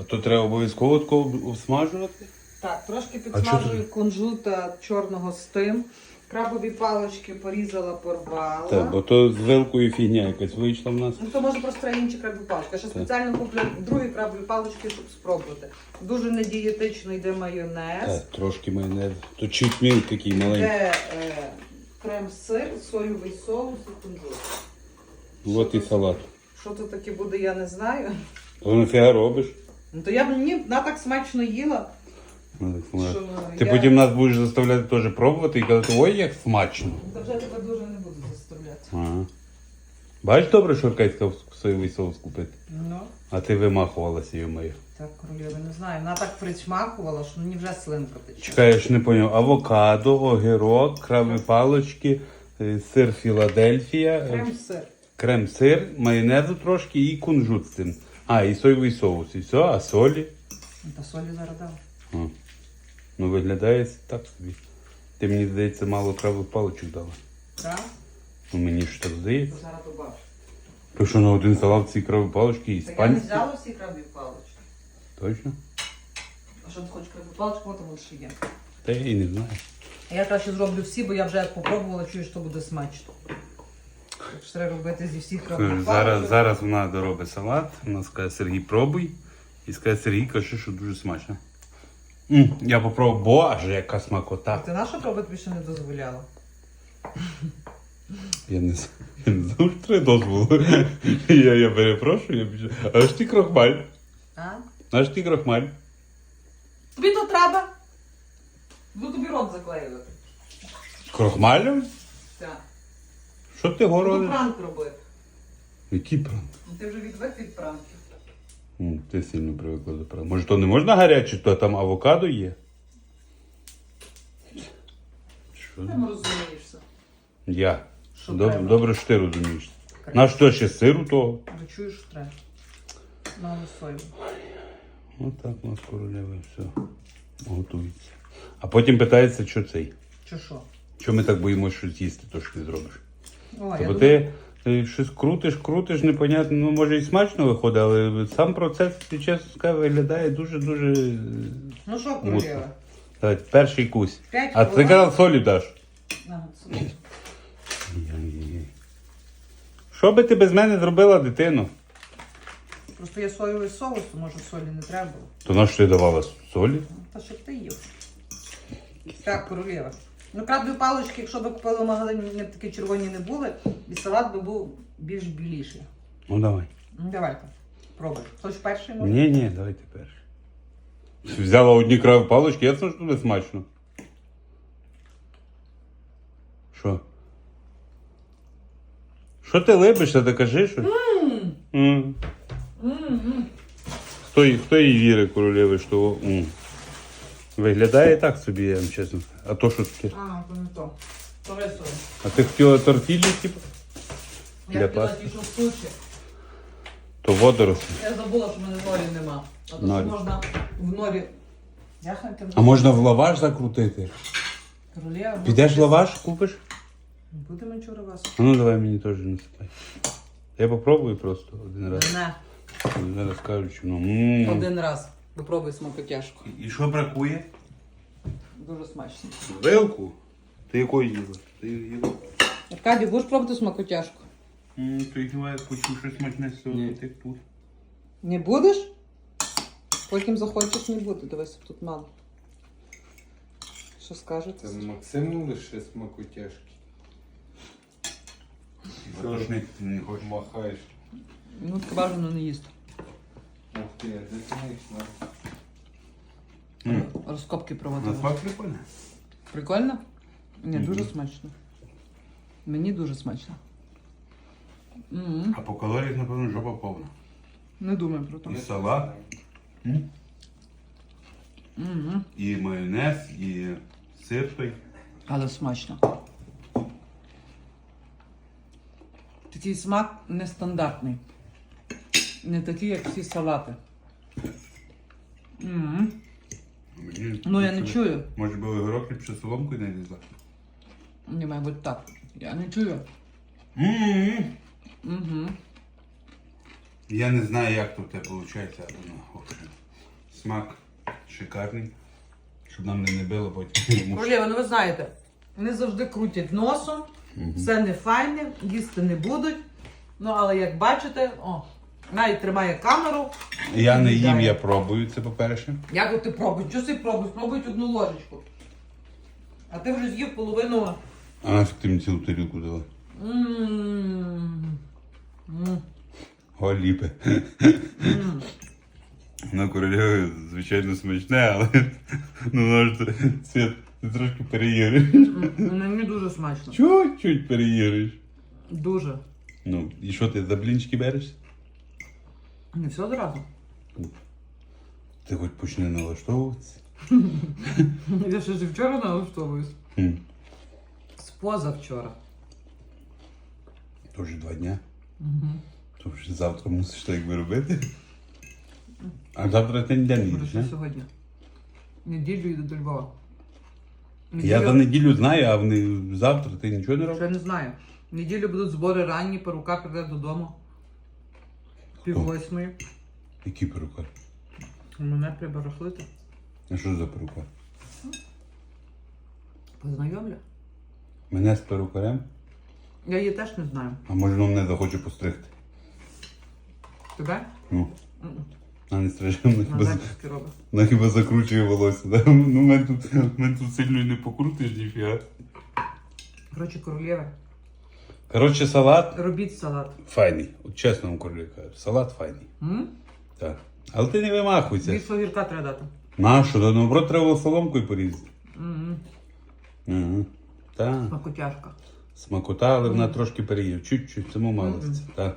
А то треба обов'язково тако обсмажувати? Так, трошки підсмажую кунжута чорного з тим. Крабові палочки порізала, порвала. Так, бо то з вилкою фігня якась вийшла в нас. Ну то може просто інші крабові палочки. Я ще спеціально куплю другі крабові палочки, щоб спробувати. Дуже недієтично йде майонез, Так, трошки майонез. То чуть-міль такий маленький. йде е, крем-сир, соєвий соус і кунжут. От і салат. Що тут таке буде, я не знаю. То нафіга робиш? Ну то я б мені вона так смачно їла. Що Ти я- потім нас будеш заставляти теж пробувати і казати, ой, як смачно. Та вже тебе дуже не буду заставляти. Ага. Бачиш добре, що Аркадій соєвий соус купити. Ну, А ти вимахувалася її мою. так, королева, не знаю. Вона так причмакувала, що мені вже слинка тече. Чекаєш, не поняв. Авокадо, огірок, крабові палочки, е, сир Філадельфія, е, Крем-сир. крем-сир, майонезу трошки і кунжут з цим. А, і соєвий соус. І все, а солі. Ну, Та солі зараз дав. А. Ну виглядає так собі. Ти мені здається, мало крабових паличок дала. Так? Ну мені ж так здається. То зараз добавиш. То що на один салат ці крабові палички і Так я не іспанські? взяла всі крабові палочки. Точно? А що ти хочеш крабові палочки, от ще є. Та я і не знаю. А я краще зроблю всі, бо я вже попробувала, чую, що буде смачно. Що треба робити зі всіх крабових Зараз, зараз вона доробить салат, вона скаже Сергій, пробуй. І скаже Сергій, каже, що дуже смачно. М, я попробував, боже, яка А смакота. ти наша пробувати тобі ще не дозволяла? Я не, з- я не знав, що треба дозволу. Я, я перепрошую, я більше- а ж ти крохмаль. А? А ж ти крохмаль. Тобі то треба? Буду тобі рот заклеювати. Крохмалем? Що ти говориш? пранк робити. Який пранк? Ну, Ти вже відвик від пранків. М, Ти сильно привикла до пранк. Може, то не можна гаряче, то там авокадо є? Що? Ти не розумієшся. Я. Що Добре, треба? добре, що ти розумієш. На що ще сиру того? Ви чуєш, що треба? Мало сою. Отак у нас королева все готується. А потім питається, що цей. Чи що? Що ми так боїмося щось їсти, то що ти зробиш? О, Тобто ти, ти щось крутиш, крутиш, непонятно, ну може і смачно виходить, але сам процес, чесно скажу, виглядає дуже-дуже. е, Ну що, Мусно. королева? Перший кусь. П'ять А ти казав солі даш. Ага. Що би ти без мене зробила, дитино? Просто є соєвий соус, то може солі не треба було. То на що ти давала солі? Та щоб ти їв. Так, королева. Ну, крабові палички, якщо б купили в магазині, вони б такі червоні не були, і салат би був більш біліший. Ну давай. Ну, давайте. Пробуй. Хтось перший може? Ні, ні, давай ти перший. Взяла одні крабові палички, ясно, що тобі смачно. Що? Що ти либишся, ти кажи що? М. Хто, їй- хто їй вірить, королеви, що м. Виглядає так собі, я вам чесно. А то що таке? А, то не то. То рисове. А ти хотіла тортілі, типу? Для Я хотіла пасти. ті, що суші. То водорослі. Я забула, що в мене норі нема. А то Норі. що можна в норі. Як? А можна в лаваш закрутити? Королева. Підеш в лаваш, купиш? Будемо вчора вас. А Ну давай мені теж насипай. Я попробую просто один раз. Не. Зараз кажу, що ну. м. Один раз. Попробуй смакотяжку. І що бракує? Дуже смачно. Вилку? Ти якою їла? Ти їла? Аркадій, будеш пробувати смакотяжку? М, То немає, почув щось смачне з цього Ні. тих тут. Не будеш? Потім захочеш не буде. Дивись, тут мало. Що скажете? Це Максиму лише смакотяжки. Що ж не, не хочеш? Махаєш. Ну, бажано не їсти. Ух ти їх знав? М. Розкопки На проводимо. смак прикольно. Прикольно? Ні, Мгм. дуже смачно. Мені дуже смачно. М, А по калоріях, напевно, жопа повна. Не думаю про І салат, м, М, і майонез, і сир той. Але смачно. Такий смак нестандартний. Не такий, як всі салати. М, Мені- Ну я не чую. Може би огірок ліпше соломкою не лізла? Ні, має бути так. Я не чую. М-м-м. Угу. Я не знаю, як то в виходить, але ну, в общем. Смак шикарний. Щоб нам не набило потім. Тому що- Королева, ну ви знаєте, вони завжди крутять носом, все не файне, їсти не будуть. Ну, але як бачите, о, навіть тримає камеру. Я не їм, я пробую, це по-перше. Як ти пробуєш? Що ти пробуєш? Пробуй одну ложечку. А ти вже з'їв половину. А нафіг ти мені цілу тарілку дала? Голіпе. Ну, королеве, звичайно, смачне, але ну, ж це- ти трошки переїриш. Мені дуже смачно. Чуть-чуть переїриш. Дуже. Ну, і що ти за блінчики береш? Не все одразу. Ти хоч почни налаштовуватися. Я ще ж вчора налаштовуюсь. Хм. З позавчора. То вже два дня. Угу. То вже завтра мусиш так якби робити. А завтра ти ніде не їдеш, не? сьогодні. Неділю йду до Львова. Я за неділю знаю, а вони завтра ти нічого не робиш? Ще не знаю. В неділю будуть збори ранні, перука прийде додому. Пів восьмої. Який перукар? Мене треба рахлити. А що за перукар? Познайомлю. Мене з перукарем? Я її теж не знаю. А може він мене захоче постригти? Тебе? Ну, М-м. а не стриже, вона хіба, вона хіба закручує волосся. Да? Ну, мене тут, мене тут сильно не покрутиш, ніфіга. Коротше, королєва. Коротше, салат Робіть салат. файний. От чесно вам кажу. Салат файний. М? Так. Але ти не вимахуйся. Від фагірка треба дати. Нащо? Та наоборот, треба було соломкою порізати. Ага. Так. Макутяшка. Смакота, але вона трошки переїв. Чуть-чуть, цьому малості. Так.